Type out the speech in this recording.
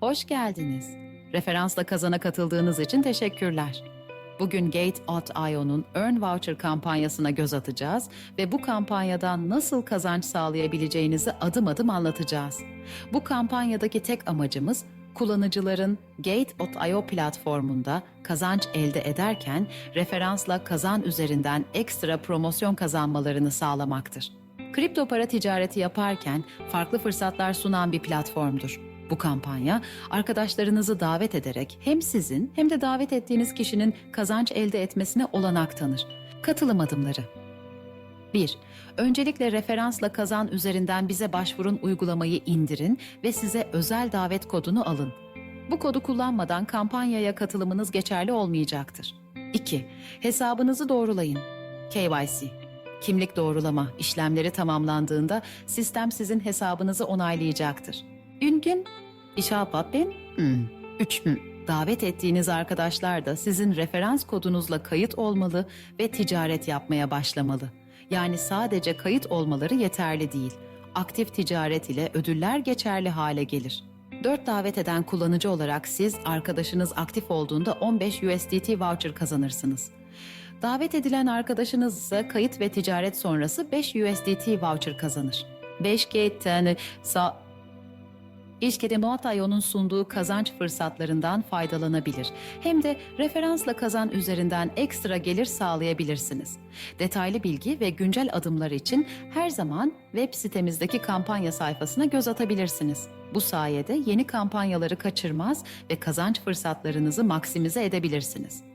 Hoş geldiniz. Referansla kazana katıldığınız için teşekkürler. Bugün Gate.io'nun Earn Voucher kampanyasına göz atacağız ve bu kampanyadan nasıl kazanç sağlayabileceğinizi adım adım anlatacağız. Bu kampanyadaki tek amacımız kullanıcıların Gate.io platformunda kazanç elde ederken referansla kazan üzerinden ekstra promosyon kazanmalarını sağlamaktır. Kripto para ticareti yaparken farklı fırsatlar sunan bir platformdur. Bu kampanya arkadaşlarınızı davet ederek hem sizin hem de davet ettiğiniz kişinin kazanç elde etmesine olanak tanır. Katılım adımları 1. Öncelikle referansla kazan üzerinden bize başvurun uygulamayı indirin ve size özel davet kodunu alın. Bu kodu kullanmadan kampanyaya katılımınız geçerli olmayacaktır. 2. Hesabınızı doğrulayın. KYC Kimlik doğrulama işlemleri tamamlandığında sistem sizin hesabınızı onaylayacaktır. Habe bin, hmm, üç. Davet ettiğiniz arkadaşlar da sizin referans kodunuzla kayıt olmalı ve ticaret yapmaya başlamalı. Yani sadece kayıt olmaları yeterli değil. Aktif ticaret ile ödüller geçerli hale gelir. 4 davet eden kullanıcı olarak siz arkadaşınız aktif olduğunda 15 USDT voucher kazanırsınız. Davet edilen arkadaşınız ise kayıt ve ticaret sonrası 5 USDT voucher kazanır. 5 gate'ten sa İşkede Moatayo'nun sunduğu kazanç fırsatlarından faydalanabilir. Hem de referansla kazan üzerinden ekstra gelir sağlayabilirsiniz. Detaylı bilgi ve güncel adımlar için her zaman web sitemizdeki kampanya sayfasına göz atabilirsiniz. Bu sayede yeni kampanyaları kaçırmaz ve kazanç fırsatlarınızı maksimize edebilirsiniz.